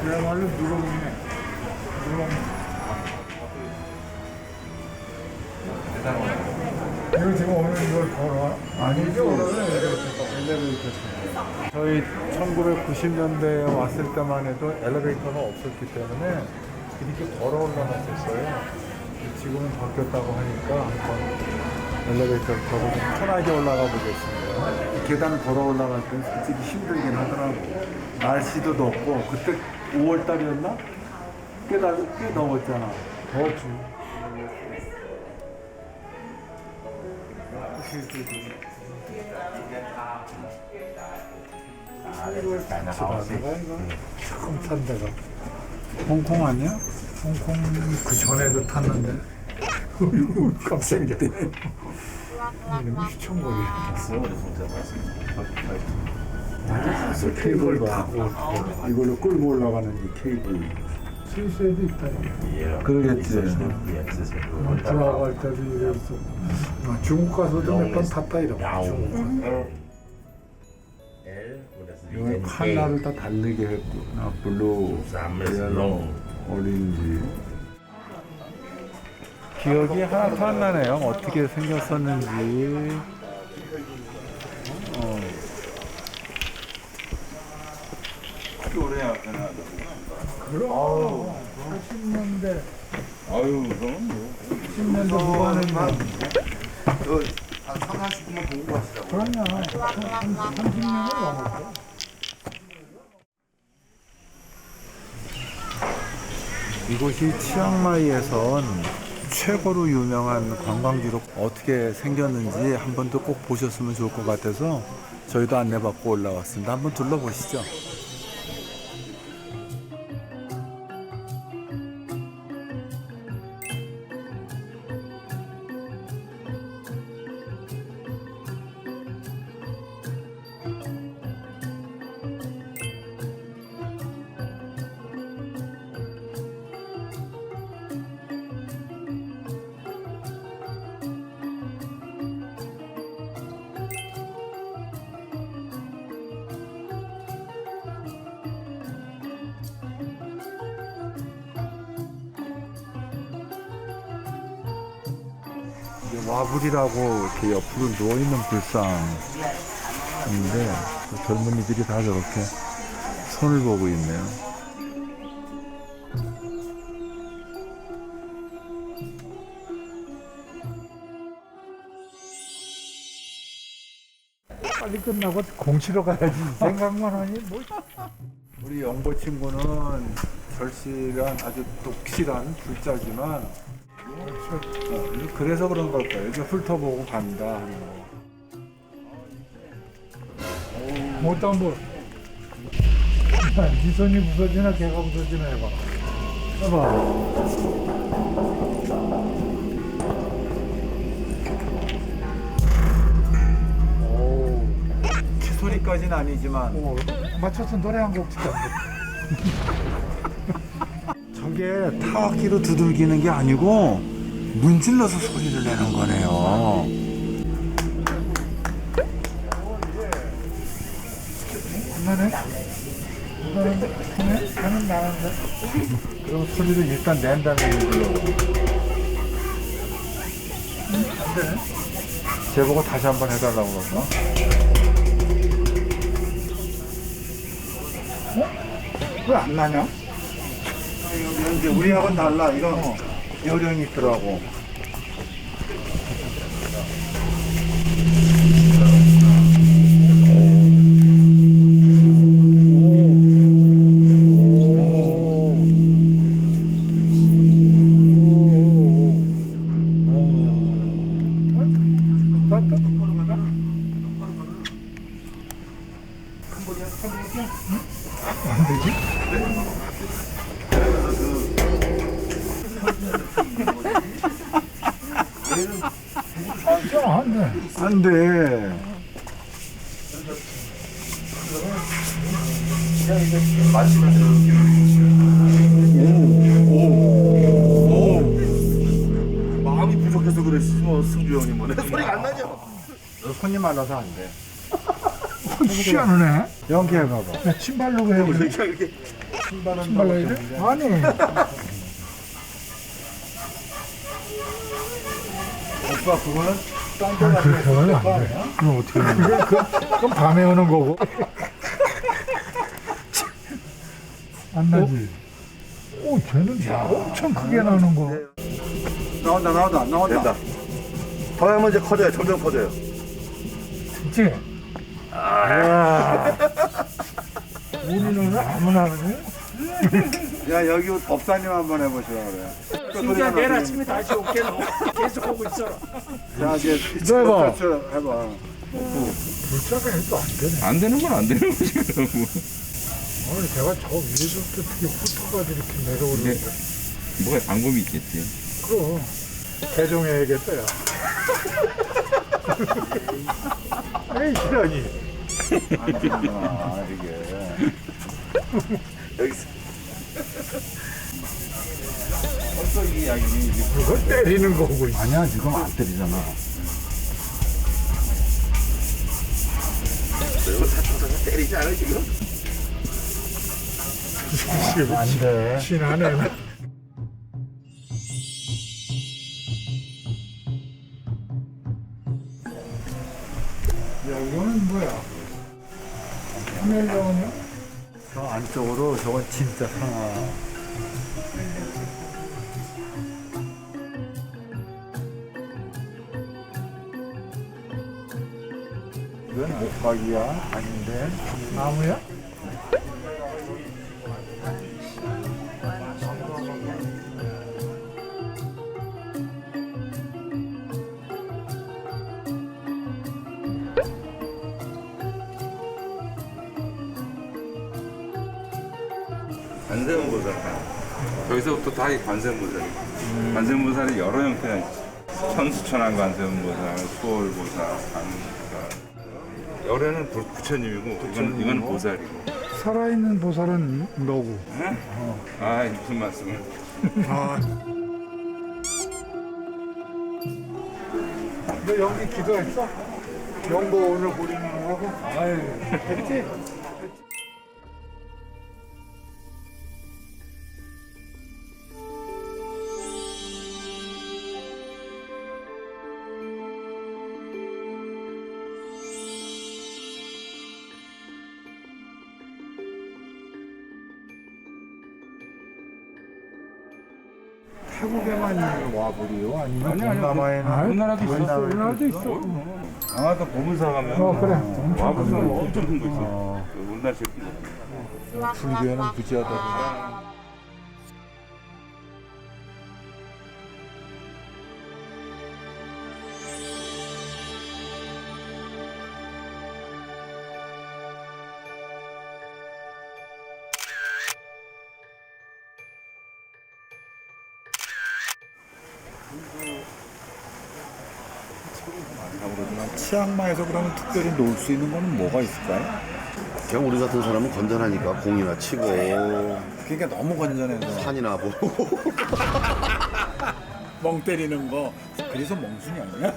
그야말로 누렁이네. 누렁이. 이거 지금 오늘 이걸 걸어? 아니죠, 오늘은 엘리베이터. 저희 1990년대에 왔을 때만 해도 엘리베이터가 없었기 때문에 이렇게 걸어 올라갔었어요. 지금은 바뀌었다고 하니까 한번 엘리베이터를 타고 좀 편하게 올라가 보겠습니다. 계단 걸어 올라갈 때 솔직히 힘들긴 하더라고. 날씨도 덥고 그때 5월 달이었나? 꽤, 나, 꽤 더웠잖아. 더웠지. 지나가 이거 처음 탄 데가 홍콩 아니야? 홍콩 그 전에도 탔는데 갑자기 이름이 휘청거리 맞아. 케이블 타고 이걸로 끌고 올라가는 이 케이블. 스위스에도 있다 그러겠지. 들어가고. 할 때도 이랬어 어, 중국 가서도 몇 번 탔다 이러고. 중국 이건 컬러를 다 다르게 했구나 블루, 옐로우, 오렌지 기억이 하나도 안 나네요 어떻게 생겼었는지 어. 그럼 80년대 아유, 그럼 뭐. 10년대 후반인데 한 3, 40분만 보고 가시라고. 그럼요 30년을 넘었어 이곳이 치앙마이에선 최고로 유명한 관광지로 어떻게 생겼는지 한 번도 꼭 보셨으면 좋을 것 같아서 저희도 안내받고 올라왔습니다. 한번 둘러보시죠. 와불이라고 이렇게 옆으로 누워있는 불상인데 젊은이들이 다 저렇게 손을 보고 있네요. 빨리 끝나고 공치러 가야지 생각만 하니 뭐. 우리 영보 친구는 절실한 아주 독실한 불자지만 어, 그래서 그런 걸 거예요. 이제 훑어보고 간다 하는 거. 못다 뭐. 네 손이 부서지나 걔가 부서지나 해봐. 해봐. 오. 소리까지는 아니지만. 오, 맞춰서 노래 한 곡 치자. 저게 타악기로 두들기는 게 아니고 문질러서 소리를 내는 거네요. 나네? 나는 나는 나는 나는데. 그럼 소리를 일단 낸 다음에 이걸로. 안 되네. 제보고 다시 한번 해달라고 그러나? 어? 왜 안 나냐? 이제 우리하고는 달라. 이런 요령이 있더라고. 안 되지? 안 돼. 안 돼. 마음이 부족해서 그래 뭐 승주 형님은 소리가 안 나죠? 너 손이 많아서 안 돼. 희한하네. 연기해봐봐. 나 신발로 해. 그냥 이렇게 신발로 해? 아니. 오빠 그거는 딴데 아, 가서 그렇게 하면 안 돼. 아니야? 그럼 어떻게 해? 그게 그, 그럼 밤에 오는 거고. 안 나지? 오, 쟤는 엄청 크게 나는 거. 나온다 나온다 나온다 된다. 더 하면 이제 커져요. 점점 커져요. 그치? 아. 우리는 아무나 하네? 야 여기 법사님 한번 해보시라 그래 진짜 내일 아침에 다시 올게 너 계속 하고 있어라 자 이제 너 해봐. 스포츠 해봐 불자가 해도 안 되네. 안 되는 건 안 되는 거지 그럼 아니, 제가 저 위에서부터 되게 훑어가지고 이렇게 내려오는데. 뭐가 방법이 있겠지 그럼. 개종해야겠다, 야. 에이, 시라니. 아 이게 여기서 그거 때리는 거고. 아니야 지금 안 때리잖아 이거 사초사서 때리지 않아 지금? 안 돼 신하네. 야, 이거는 뭐야? 카멜레온이야? 저 안쪽으로 저건 진짜 상아 이건 목박이야? 아닌데? 나무야? 관세음보살 저기서부터 다 관세음보살 관세음보살이 여러 형태가 있지. 천수천한 관세음보살 수월보살 관세음보살 열애는 부- 부처님이고 이건, 이건 보살이고 살아있는 보살은 너고. 아 무슨 말씀을 너 여기 기도했어? 영보 오늘 보리는 하고? 아유, 했지? 타국에만 와보리요? 아니면 동남아에는? 우리나라도 있어 우리나라도 우리나라도 있어. 강화도 보문사 가면 어, 그래. 엄청 와 무슨 큰 거. 엄청 큰 거 있어 우리나라 제일 큰거 불교에는 무지하다 치앙마이에서 그러면 특별히 놀 수 있는 거는 뭐가 있을까요? 그냥 우리 같은 사람은 건전하니까 공이나 치고 그러니까 너무 건전해서 산이나 보고 멍 때리는 거 그래서 멍순이 아니야?